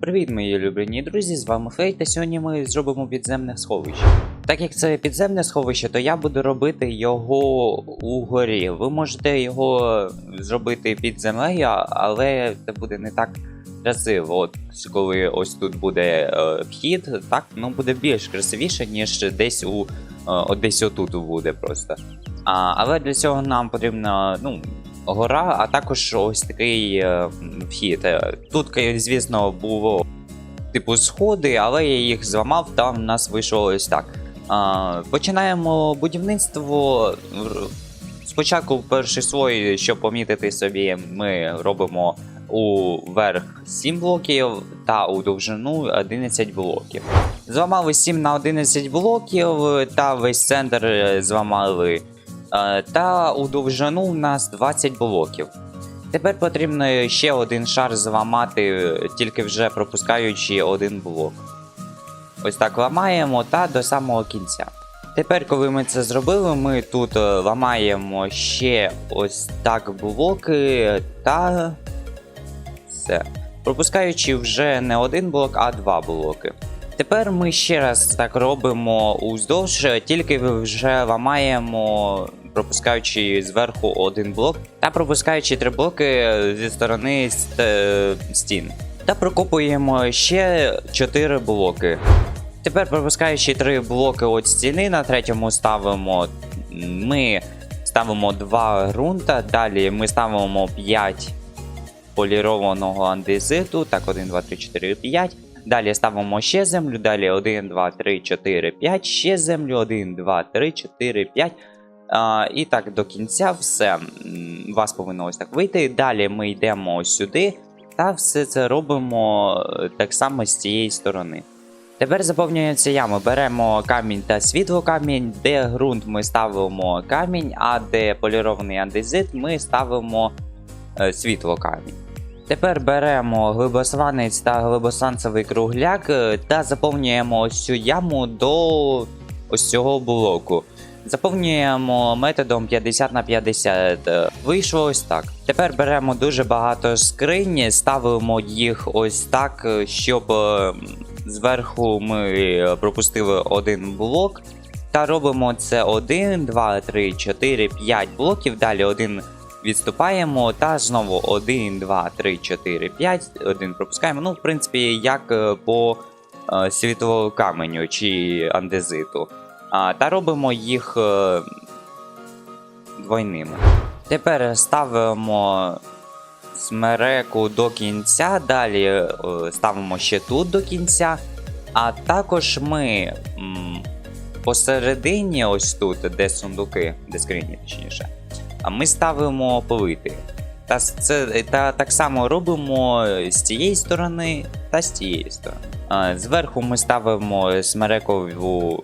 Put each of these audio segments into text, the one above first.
Привіт, мої улюблені друзі! З вами Фейт, та сьогодні ми зробимо підземне сховище. Так як це підземне сховище, то я буду робити його угорі. Ви можете його зробити під землею, але це буде не так красиво. От коли ось тут буде е, вхід, так ну буде більш красивіше, ніж десь у е, десь отут буде просто. А, але для цього нам потрібно ну, гора, а також ось такий е, вхід. Е, Тут, звісно, було типу сходи, але я їх зламав, там в нас вийшло ось так. Починаємо будівництво. Спочатку перший слой, щоб помітити собі, ми робимо у верх 7 блоків та у довжину 11 блоків. Зламали 7 на 11 блоків та весь центр е, зламали. Е, Та у довжину у нас 20 блоків. Тепер потрібно ще один шар зламати, тільки вже пропускаючи один блок. Ось так ламаємо та до самого кінця. Тепер, коли ми це зробили, ми тут е, ламаємо ще ось так блоки та все. Пропускаючи вже не один блок, а два блоки. Тепер ми ще раз так робимо уздовж, тільки вже ламаємо, пропускаючи зверху один блок та пропускаючи три блоки зі сторони ст- стін. Та прокопуємо ще 4 блоки. Тепер пропускаючи три блоки від стіни, на третьому ставимо. Ми ставимо 2 ґрунта, далі ми ставимо 5 полірованого андезиту. Так, 1, 2, 3, 4, 5. Далі ставимо ще землю, далі 1, 2, 3, 4, 5, ще землю, 1, 2, 3, 4, 5. А, і так до кінця все. У вас повинно ось так вийти. Далі ми йдемо сюди та все це робимо е, так само з цієї сторони. Тепер заповнюється ями. Беремо камінь та світлокамінь, де ґрунт ми ставимо камінь, а де полірований андезит ми ставимо е, світлокамінь. Тепер беремо глибосланець та глибосланцевий кругляк е, та заповнюємо ось цю яму до ось цього блоку. Заповнюємо методом 50 на 50. Е, Вийшло ось так. Тепер беремо дуже багато скринь, ставимо їх ось так, е, щоб зверху ми пропустили один блок. Та робимо це 1, 2, 3, 4, 5 блоків. Далі один відступаємо та знову 1, 2, 3, 4, 5, один пропускаємо. Ну, в принципі, як е, по е, світлокаменю чи андезиту. Та робимо їх е, двойними. Тепер ставимо смереку до кінця, далі ставимо ще тут до кінця. А також ми посередині, ось тут, де сундуки, де скрині, точніше, ми ставимо повити. Та, це, та так само робимо з цієї сторони та з цієї сторони. Зверху ми ставимо смерекову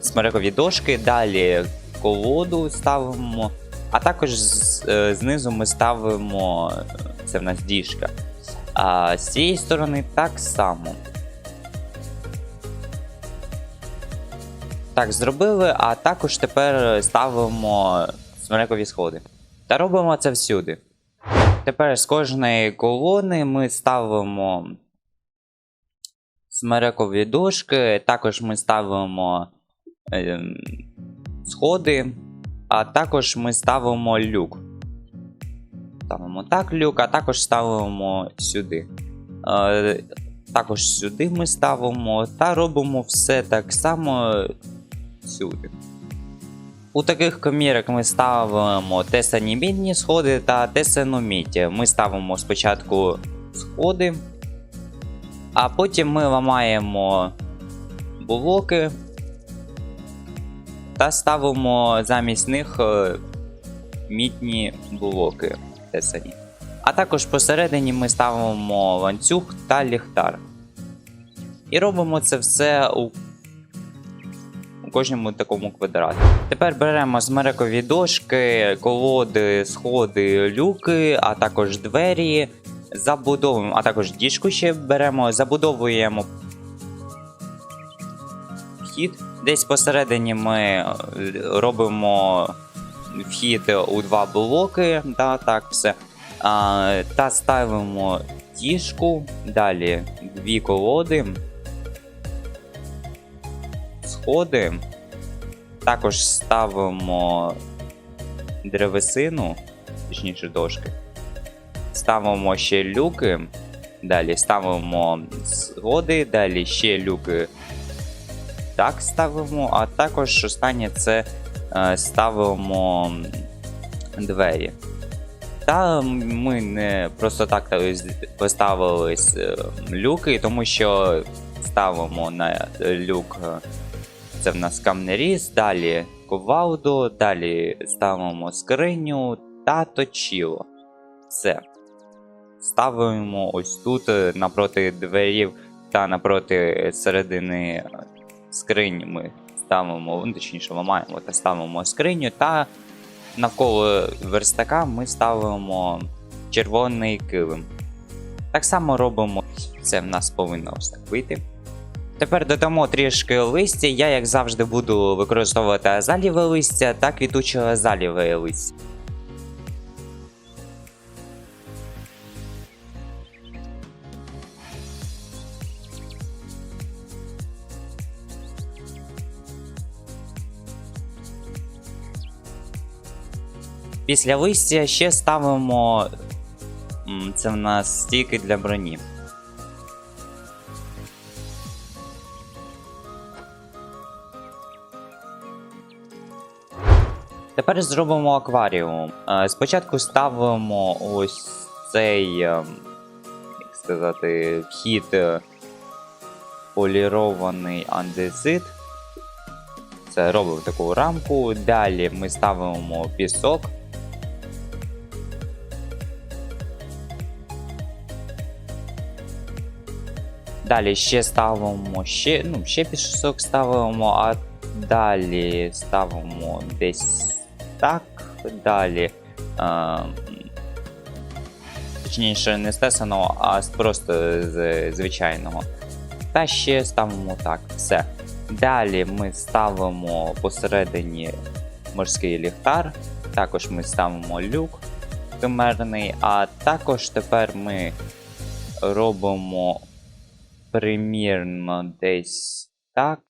смерекові дошки, далі колоду ставимо, а також е, знизу ми ставимо е, це в нас діжка. А з цієї сторони так само. Так, зробили, а також тепер ставимо смерекові сходи. Та робимо це всюди. Тепер з кожної колони ми ставимо смерекові дошки, також ми ставимо ем, сходи, а також ми ставимо люк. Ставимо так люк, а також ставимо сюди. Е, також сюди ми ставимо та робимо все так само сюди. У таких комірок ми ставимо тесанімідні сходи та тесаноміті. Ми ставимо спочатку сходи, а потім ми ламаємо блоки та ставимо замість них е, мідні блоки тесані. А також посередині ми ставимо ланцюг та ліхтар. І робимо це все у кожному такому квадраті. Тепер беремо смерекові дошки, колоди, сходи, люки, а також двері. Забудовуємо, а також діжку ще беремо, забудовуємо вхід. Десь посередині ми е, робимо вхід у два блоки, да, так все. А, та ставимо діжку, далі дві колоди, сходи. Також ставимо древесину, точніше дошки. Ставимо ще люки. Далі ставимо сходи, далі ще люки. Так ставимо, а також останнє це е, ставимо двері. Та ми не просто так поставили е, люки, тому що ставимо на люк. Це в нас камнеріз, далі ковалду, далі ставимо скриню та точило. Все. Ставимо ось тут е, напроти дверів та напроти середини е, скрині ми ставимо, ну, точніше ламаємо та ставимо скриню, та навколо верстака ми ставимо червоний килим. Так само робимо, це в нас повинно ось так вийти. Тепер додамо трішки листя. Я, як завжди, буду використовувати азаліве листя та квітуче азаліве листя. Після листя ще ставимо. Це в нас стійки для броні. Тепер зробимо акваріум. Е, Спочатку ставимо ось цей, е, як сказати, вхід е, полірований андезит. Це робимо таку рамку. Далі ми ставимо пісок. Далі ще ставимо ще, ну, ще пісок ставимо, а далі ставимо десь так. Далі. Е, точніше, не з тесаного, а просто з звичайного. Та ще ставимо так. Все. Далі ми ставимо посередині морський ліхтар. Також ми ставимо люк химерний, а також тепер ми робимо примірно десь так.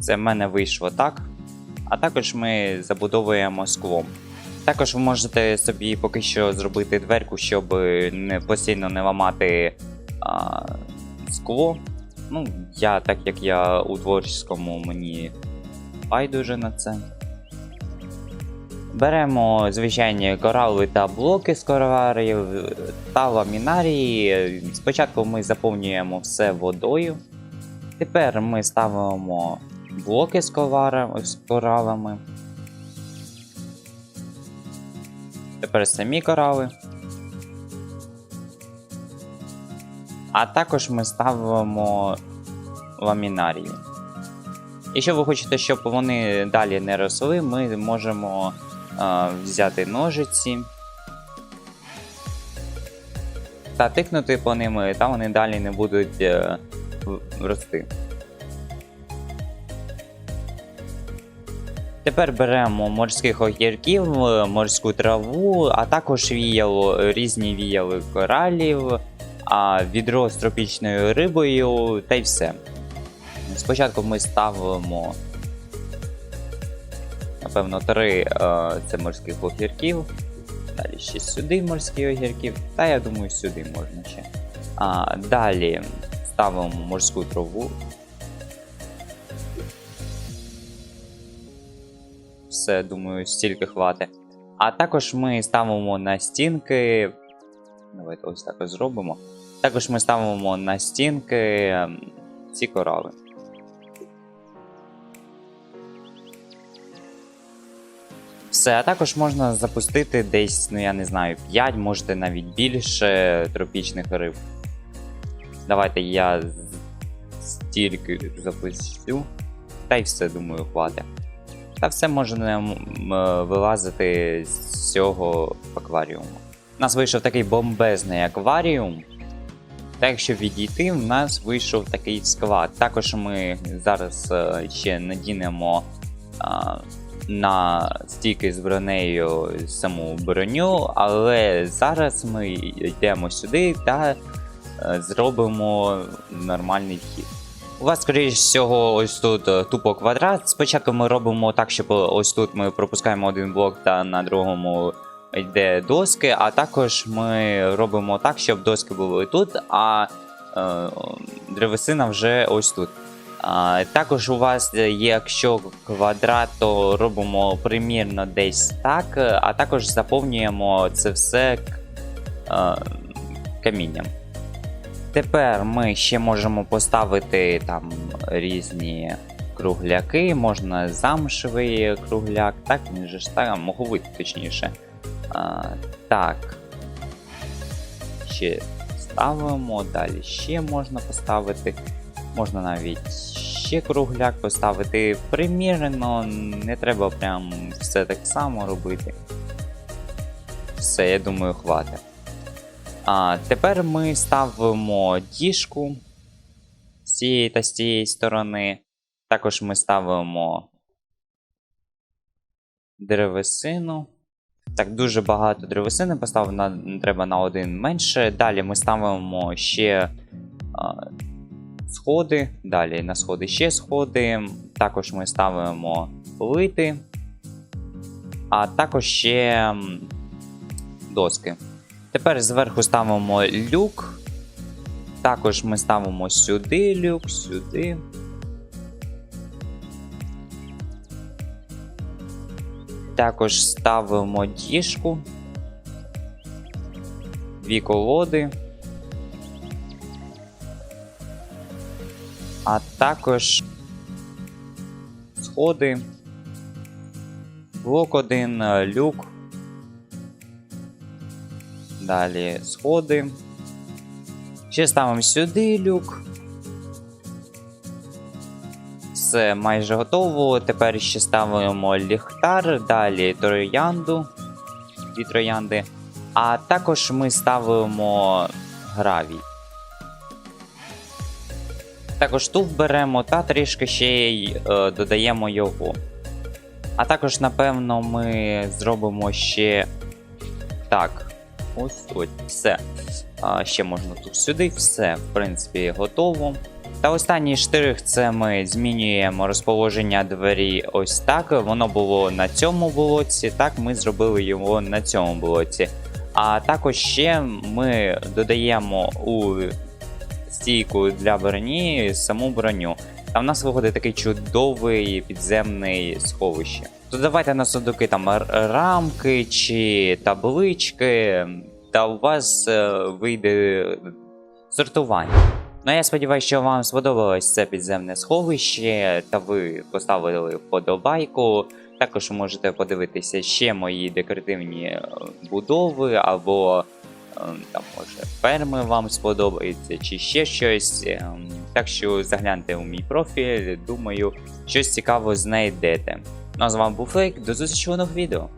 Це в мене вийшло так. А також ми забудовуємо склом. Також ви можете собі поки що зробити дверку, щоб не постійно не ламати а, скло. Ну, я, так як я у творчому, мені байдуже на це. Беремо звичайні корали та блоки з коралів та ламінарії. Спочатку ми заповнюємо все водою. Тепер ми ставимо блоки з, ковара- з коралами. Тепер самі корали. А також ми ставимо ламінарії. Якщо ви хочете, щоб вони далі не росли, ми можемо е, взяти ножиці та тикнути по ними, та вони далі не будуть е, рости. Тепер беремо морських огірків, е, морську траву, а також віяло, різні віяли коралів, а відро з тропічною рибою та й все. Спочатку ми ставимо, напевно, три е, це морських огірків. Далі ще сюди морські огірків, та я думаю, сюди можна ще. А, далі ставимо морську траву. Все, думаю, стільки хватить. А також ми ставимо на стінки. Давайте ось так ось зробимо. Також ми ставимо на стінки ем, ці корали. Все, а також можна запустити десь, ну я не знаю, 5, можете навіть більше тропічних риб. Давайте я стільки запустю. Та й все, думаю, хватить. Та все можна вилазити з цього акваріуму. У нас вийшов такий бомбезний акваріум. Та якщо відійти, в нас вийшов такий склад. Також ми зараз е, ще надінемо на стійки з бронею саму броню, але зараз ми йдемо сюди та е, зробимо нормальний вхід. У вас, скоріш всього, ось тут е, тупо квадрат. Спочатку ми робимо так, щоб ось тут ми пропускаємо один блок та на другому йде доски, а також ми робимо так, щоб доски були тут, а е, древесина вже ось тут. А, також у вас є, якщо квадрат, то робимо примірно десь так, е, а також заповнюємо це все е, камінням. Тепер ми ще можемо поставити там різні кругляки, можна замшевий кругляк, так, він же ж так, моховий точніше. А, так. Ще ставимо, далі ще можна поставити. Можна навіть ще кругляк поставити. Примірно, не треба прям все так само робити. Все, я думаю, хватить. А тепер ми ставимо діжку з цієї та з цієї сторони. Також ми ставимо древесину. Так, дуже багато древесини поставив, на, треба на один менше. Далі ми ставимо ще а, сходи. Далі на сходи ще сходи. Також ми ставимо плити. А також ще доски. Тепер зверху ставимо люк. Також ми ставимо сюди люк, сюди. Також ставимо діжку, дві колоди. А також сходи, блок один, люк. Далі сходи. Ще ставимо сюди люк. Все майже готово. Тепер ще ставимо ліхтар, далі троянду. Дві троянди. А також ми ставимо гравій. Також тут беремо та трішки ще й е, додаємо його. А також, напевно, ми зробимо ще так. Ось ось, все. А, ще можна тут сюди, все, в принципі, готово. Та останній штрих це ми змінюємо розположення двері ось так. Воно було на цьому блоці, так ми зробили його на цьому блоці. А також ще ми додаємо у стійку для броні саму броню. Та в нас виходить такий чудовий підземний сховище. Додавайте на сундуки там рамки чи таблички, та у вас е, вийде сортування. Ну я сподіваюся, що вам сподобалось це підземне сховище, та ви поставили вподобайку. Також можете подивитися ще мої декоративні е, будови, або е, там може ферми вам сподобаються, чи ще щось. Так що загляньте у мій профіль, думаю, щось цікаво знайдете. Ну а з вами був Фейк, до зустрічі у нових відео.